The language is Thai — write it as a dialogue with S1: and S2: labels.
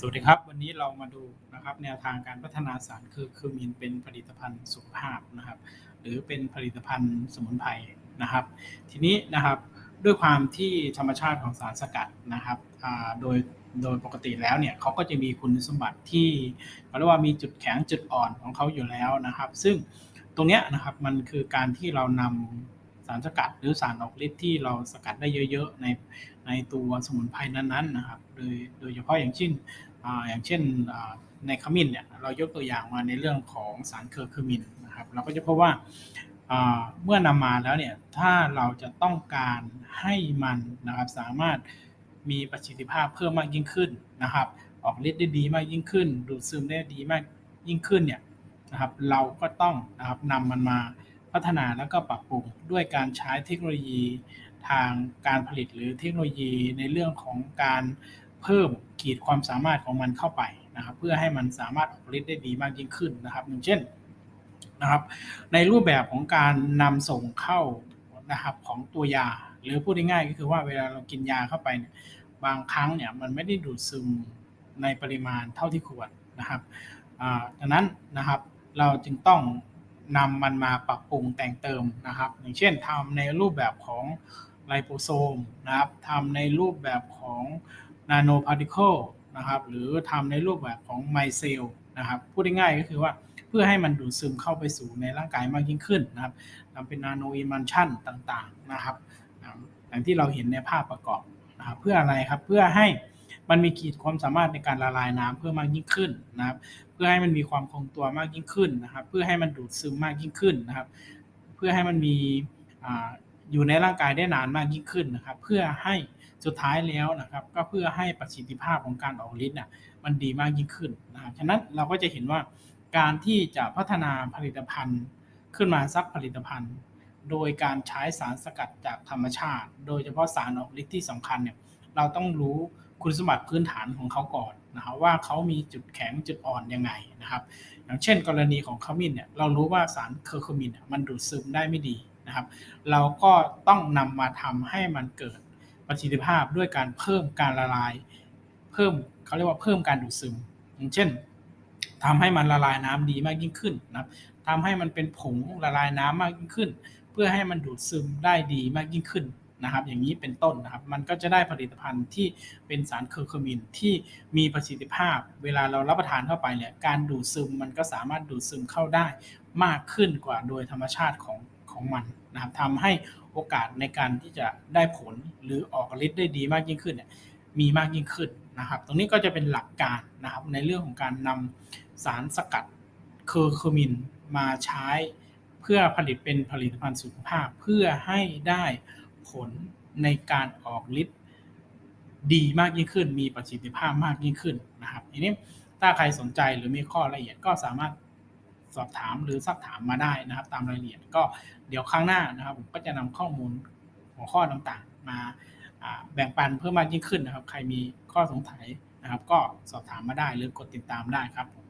S1: สวัสดีครับ วันนี้เรามาดูนะครับแนวทางการพัฒนาสารคือคือมีนเป็นผลิตภัณฑ์สุขภาพนะครับ หรือเป็นผลิตภัณฑ์สมุนไพรนะครับ ทีนี้นะครับด้วยความที่ธรรมชาติของสารสกัดนะครับโดยโดยปกติแล้วเนี่ยเขาก็จะมีคุณสมบัติที่เขาเรียกว่ามีจุดแข็งจุดอ่อนของเขาอยู่แล้วนะครับ ซึ่งตรงเนี้ยนะครับมันคือการที่เรานำสารสกัดหรือสารออกฤทธิ์ที่เราสกัดได้เยอะๆในในตัวสมุนไพรนั้นๆนะครับ โดยโดยเฉพาะอย่างเช่น อย่างเช่นในขมิ้นเนี่ยเรายกตัวอย่างมาในเรื่องของสารเคอร์คูมินนะครับเราก็จะพบว่าอ่าเมื่อนำมาแล้วเนี่ยถ้าเราจะต้องการให้มันนะครับสามารถมีประสิทธิภาพเพิ่มมากยิ่งขึ้นนะครับ ออกฤทธิ์ได้ดีมากยิ่งขึ้น ดูดซึมได้ดีมากยิ่งขึ้นเนี่ยนะครับเราก็ต้องนะครับนำมันมาพัฒนาแล้วก็ปรับปรุงด้วยการใช้เทคโนโลยีทางการผลิตหรือเทคโนโลยีในเรื่องของการเพิ่ม ขีดความสามารถของมันเข้าไปนะครับ เพื่อให้มันสามารถออกฤทธิ์ได้ดีมากยิ่งขึ้นนะครับ อย่างเช่นนะครับ ในรูปแบบของการนำส่งเข้านะครับของตัวยา หรือพูดง่ายๆก็คือว่าเวลาเรากินยาเข้าไปเนี่ยบางครั้งเนี่ยมันไม่ได้ดูดซึมในปริมาณเท่าที่ควรนะครับดังนั้นนะครับเราจึงต้องนำมันมาปรับปรุงแต่งเติมนะครับ อย่างเช่นทำในรูปแบบของไลโปโซมนะครับทำในรูปแบบของ นาโนพาร์ติเคิลนะครับหรือทำในรูปแบบของไมเซลนะครับพูดง่ายๆก็คือว่าเพื่อให้มันดูดซึมเข้าไปสู่ในร่างกายมากยิ่งขึ้นนะครับทำเป็นนาโนอิมันชันต่างๆนะครับอย่างที่เราเห็นในภาพประกอบนะครับเพื่ออะไรครับเพื่อให้มันมีขีดความสามารถในการละลายน้ำเพิ่มมากยิ่งขึ้นนะครับ เพื่อให้มันมีความคงตัวมากยิ่งขึ้นนะครับ เพื่อให้มันดูดซึมมากยิ่งขึ้นนะครับ เพื่อให้มันมี อยู่ในร่างกายได้นานมากยิ่งขึ้นนะครับ เพื่อให้สุดท้ายแล้วนะครับ ก็เพื่อให้ประสิทธิภาพของการออกฤทธิ์น่ะมันดีมากยิ่งขึ้นนะฉะนั้นเราก็จะเห็นว่าการที่จะพัฒนาผลิตภัณฑ์ขึ้นมาสักผลิตภัณฑ์ โดยการใช้สารสกัดจากธรรมชาติ โดยเฉพาะสารออกฤทธิ์ที่สำคัญเนี่ยเราต้องรู้คุณสมบัติพื้นฐานของเขาก่อนนะครับว่าเขามีจุดแข็งจุดอ่อนยังไงนะครับ อย่างเช่น กรณีของขมิ้นเนี่ยเรารู้ว่าสารเคอร์คมินเนี่ยมันดูดซึมได้ไม่ดี นะครับ เราก็ต้องนำมาทำให้มันเกิดประสิทธิภาพด้วยการเพิ่มการละลาย เพิ่มเขาเรียกว่าเพิ่มการดูดซึม อย่างเช่นทำให้มันละลายน้ำดีมากยิ่งขึ้นนะครับทำให้มันเป็นผงละลายน้ำมากยิ่งขึ้น เพื่อให้มันดูดซึมได้ดีมากยิ่งขึ้นนะครับ อย่างนี้เป็นต้นนะครับ มันก็จะได้ผลิตภัณฑ์ที่เป็นสารเคอร์คมินที่มีประสิทธิภาพ เวลาเรารับประทานเข้าไปเนี่ยการดูดซึมมันก็สามารถดูดซึมเข้าได้มากขึ้นกว่าโดยธรรมชาติของ ของมันนะครับทำให้โอกาสในการที่จะได้ผลหรือออกฤทธิ์ได้ดีมากยิ่งขึ้นเนี่ยมีมากยิ่งขึ้นนะครับ ตรงนี้ก็จะเป็นหลักการนะครับในเรื่องของการนำสารสกัดเคอร์คูมินมาใช้เพื่อผลิตเป็นผลิตภัณฑ์สุขภาพเพื่อให้ได้ผลในการออกฤทธิ์ดีมากยิ่งขึ้น มีประสิทธิภาพมากยิ่งขึ้นนะครับทีนี้ถ้าใครสนใจหรือมีข้อละเอียดก็สามารถ สอบถามหรือซักถามมาได้นะครับ ตามรายละเอียดก็เดี๋ยวครั้งหน้านะครับ ผมก็จะนำข้อมูลหัวข้อต่างๆ มาแบ่งปันเพิ่มมากยิ่งขึ้นนะครับ ใครมีข้อสงสัยนะครับ ก็สอบถามมาได้หรือกดติดตามได้ครับผม